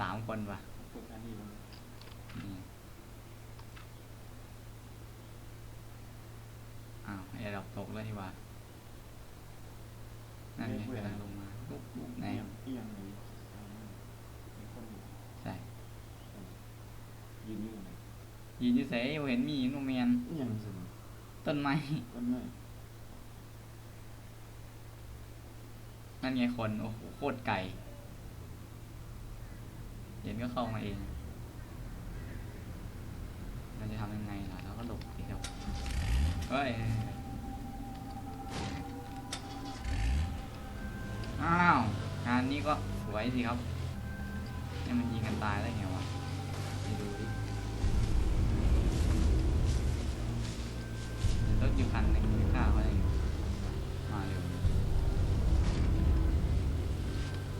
สามคนว่ะพวกนั้นนี่มันนี่อ้าวไอ้ดอกตกแล้วนี่ว่ะนั่นไงกำลังลงมาปุ๊บปุ๊บไหนเอียงเอียงเลยอ่ามีคนอยู่ใช่ยืนอยู่ไหนยืนอยู่เสยเห็นมีโนแมนเอียงสิต้นไม้ต้นไม้นั่นไงคน โอ้โห โคตรไก ย็นก็เข้ามาเอง เราจะทำยังไงล่ะเราก็หลบสิครับเฮ้ย อ้าว งานนี้ก็สวยสิครับนี่มันยิงกันตายได้ไงวะไปดูดิรถอยู่คันหนึ่งไม่กล้าเขาเลยมาเร็ว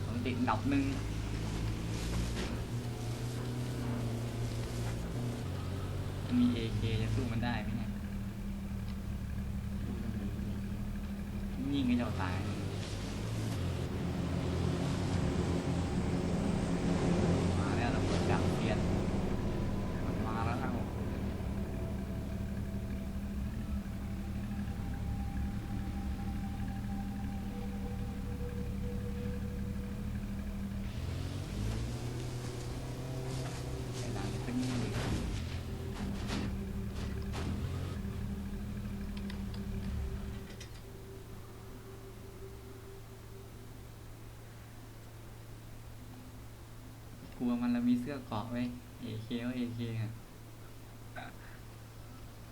ผมติดดับหนึ่ง มี AK จะสู้มันได้ไหมเนี่ยยิงก็จะเอาตาย มาแล้วเราเปิดดักเปลี่ยนมันมาแล้วครับผมไอ้หลังตึ้งเลย กลัวมันแล้วมีเสื้อเกราะไว้ AK ก็ AK อะ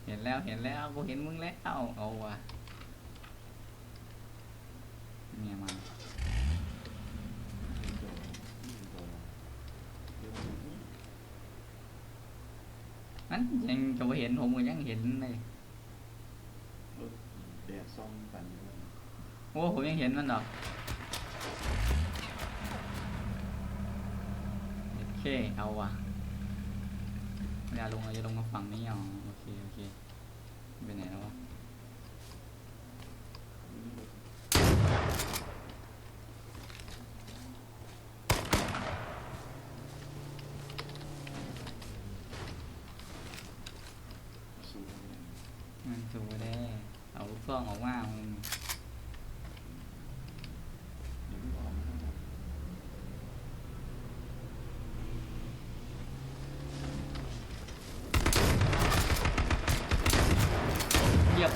เห็นแล้วเห็นแล้วกูเห็นมึงแล้วเอาว่ะเนี่ยมันนั้นยังจะไปเห็นผมก็ยังเห็นเลยรถแดดซ่องกันอยู่โอ้ผมยังเห็นมันดอก เค เอาว่ะเวลาลงเราจะลงมาฝั่งนี้อ๋อโอเค โอเคไปไหนแล้ววะมันสูงได้เอาลูกซองออกมามึง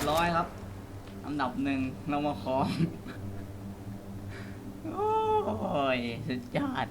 เร้อยครับ อันดับหนึ่งเรามาคอมโอ้ย สุดยอด